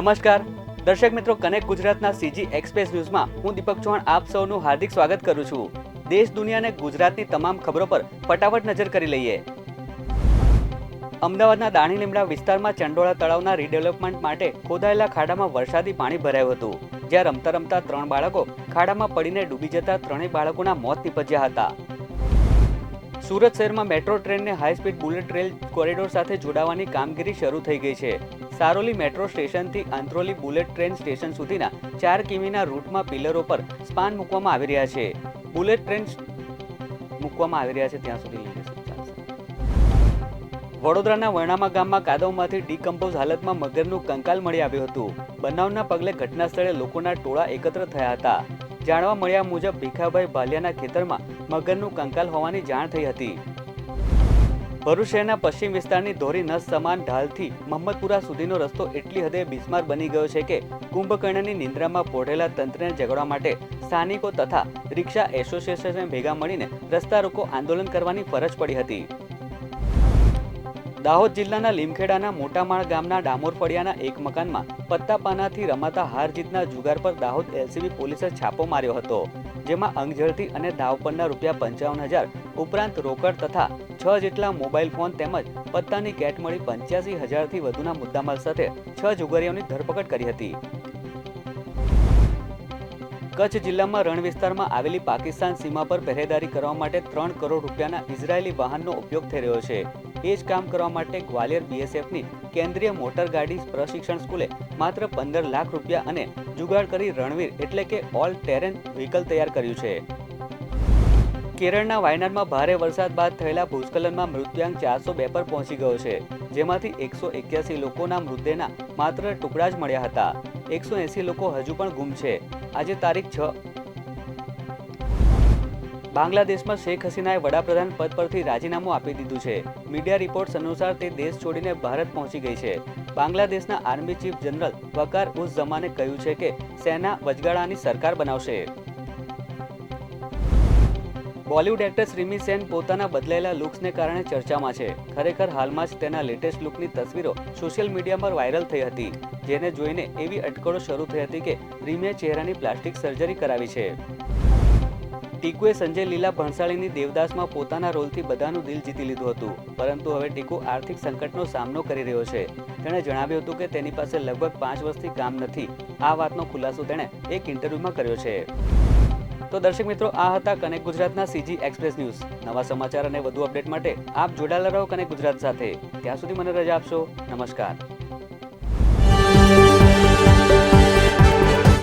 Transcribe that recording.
નમસ્કાર. દર્શક મિત્રો, કનેક્ટ ગુજરાતના સીજી એક્સપ્રેસ ન્યૂઝમાં હું દીપક ચૌહાણ આપ સૌનું હાર્દિક સ્વાગત કરું છું. દેશ, દુનિયા અને ગુજરાતની તમામ ખબરો પર ફટાફટ નજર કરી લઈએ. અમદાવાદના દાણી લીમડા વિસ્તારમાં ચંડોળા તળાવના રીડેવલપમેન્ટ માટે ખોદાયેલા ખાડામાં વરસાદી પાણી ભરાયું હતું. જ્યાં રમતા રમતા ત્રણ બાળકો ખાડામાં પડીને ડૂબી જતા ત્રણેય બાળકોના મોત નીપજ્યા હતા. સુરત શહેરમાં મેટ્રો ટ્રેનને high speed bullet rail corridor સાથે જોડાવાની કામગીરી શરૂ થઈ ગઈ છે. સારોલી મેટ્રો સ્ટેશનથી આંત્રોલી બુલેટ ટ્રેન સ્ટેશન સુધીના ચાર કિમીના રૂટમાં પિલરો પર સ્પાન મૂકવામાં આવી રહ્યા છે. બુલેટ ટ્રેન મૂકવામાં આવી રહ્યા છે ત્યાં સુધી. વડોદરાના વર્ણામા ગામમાં કાદવમાંથી ડીકમ્પોઝ હાલતમાં મગરનું કંકાલ મળી આવ્યું હતું. બનાવના પગલે ઘટના સ્થળે લોકોના ટોળા એકત્ર થયા હતા. જાણવા મળ્યા મુજબ ભીખાભાઈ ભાલિયાના ખેતરમાં મગરનું કંકાલ હોવાની જાણ થઈ હતી. ભરૂચ શહેરના પશ્ચિમ વિસ્તારની ધોરી નસ સમાન ઢાલથી મહમ્મદપુરા સુધીનો રસ્તો એટલી હદે બિસ્માર બની ગયો છે કે કુંભકર્ણની નિંદ્રામાં પોઢેલા તંત્રને જગાડવા માટે સ્થાનિકો તથા રિક્ષા એસોસિએશનને ભેગા મળીને રસ્તા રોકો આંદોલન કરવાની ફરજ પડી હતી. દાહોદ જિલ્લાના લીમખેડાના મોટામાળ ગામના ડામોરફળિયાના એક મકાનમાં પત્તા પાનાથી રમાતા હાર જીતના જુગાર પર દાહોદ એલસીબી પોલીસે છાપો માર્યો હતો, જેમાં અંગઝડતી અને દાવ પરના રૂપિયા પંચાવન હજાર ઉપરાંત રોકડ તથા છ જેટલા મોબાઈલ ફોન તેમજ પત્તાની કેટ મળી પંચ્યાસી હજારથી વધુના મુદ્દામાલ સાથે છ જુગારીઓની ધરપકડ કરી હતી. કચ્છ જિલ્લામાં રણ વિસ્તારમાં આવેલી પાકિસ્તાન સીમા પર પહેરેદારી કરવા માટે ત્રણ કરોડ રૂપિયાના ઇઝરાયેલી વાહનનો ઉપયોગ થઈ રહ્યો છે. એ જ કામ કરવા માટે ગ્વાલિયર બીએસએફની કેન્દ્રીય મોટર ગાડી પ્રશિક્ષણ સ્કૂલે માત્ર પંદર લાખ રૂપિયા અને જુગાડ કરી રણવીર એટલે કે ઓલ ટેરેન વ્હીકલ તૈયાર કર્યું છે. કેરળના વાયનાડમાં ભારે વરસાદ બાદ થયેલા ભૂસ્ખલનમાં મૃત્યુઆંક ચારસો બે પર પહોંચી ગયો છે, જેમાંથી એકસો એક્યાસી લોકોના મૃતદેહના માત્ર ટુકડા જ મળ્યા હતા. એકસો એંસી લોકો હજુ પણ ગુમ છે. આજે તારીખ છ બાંગ્લાદેશમાં શેખ હસીનાએ વડાપ્રધાન પદ પરથી રાજીનામું આપી દીધું છે. મીડિયા રિપોર્ટ્સ અનુસાર તે દેશ છોડીને ભારત પહોંચી ગઈ છે. બાંગ્લાદેશના army chief general Waqar uz જમાને કહ્યું છે કે સેના વચગાળાની સરકાર બનાવશે. બોલિવૂડ એક્ટ્રેસ રિમી સેન પોતાના બદલાયેલા લુક્સને કારણે ચર્ચામાં છે. ખરેખર હાલમાં જ તેના લેટેસ્ટ લુકની તસવીરો સોશિયલ મીડિયા પર વાયરલ થઈ હતી, જેને જોઈને એવી અટકળો શરૂ થઈ હતી કે રીમીએ ચહેરાની પ્લાસ્ટિક સર્જરી કરાવી છે. ટીકુએ સંજય લીલા ભણસાળીની દેવદાસમાં પોતાના રોલથી બધાનું દિલ જીતી લીધું હતું. પરંતુ હવે ટીકુ આર્થિક સંકટનો સામનો કરી રહ્યો છે. તેણે જણાવ્યું હતું કે તેની પાસે લગભગ પાંચ વર્ષથી કામ નથી. આ વાતનો ખુલાસો તેણે એક ઇન્ટરવ્યુમાં કર્યો છે. તો દર્શક મિત્રો, આ હતા કનેક્ટ ગુજરાતના સીજી એક્સપ્રેસ ન્યૂઝ. નવા સમાચાર અને વધુ અપડેટ માટે આપ જોડાયેલા રહો કનેક્ટ ગુજરાત સાથે. ત્યાં સુધી મને રજા આપશો. નમસ્કાર.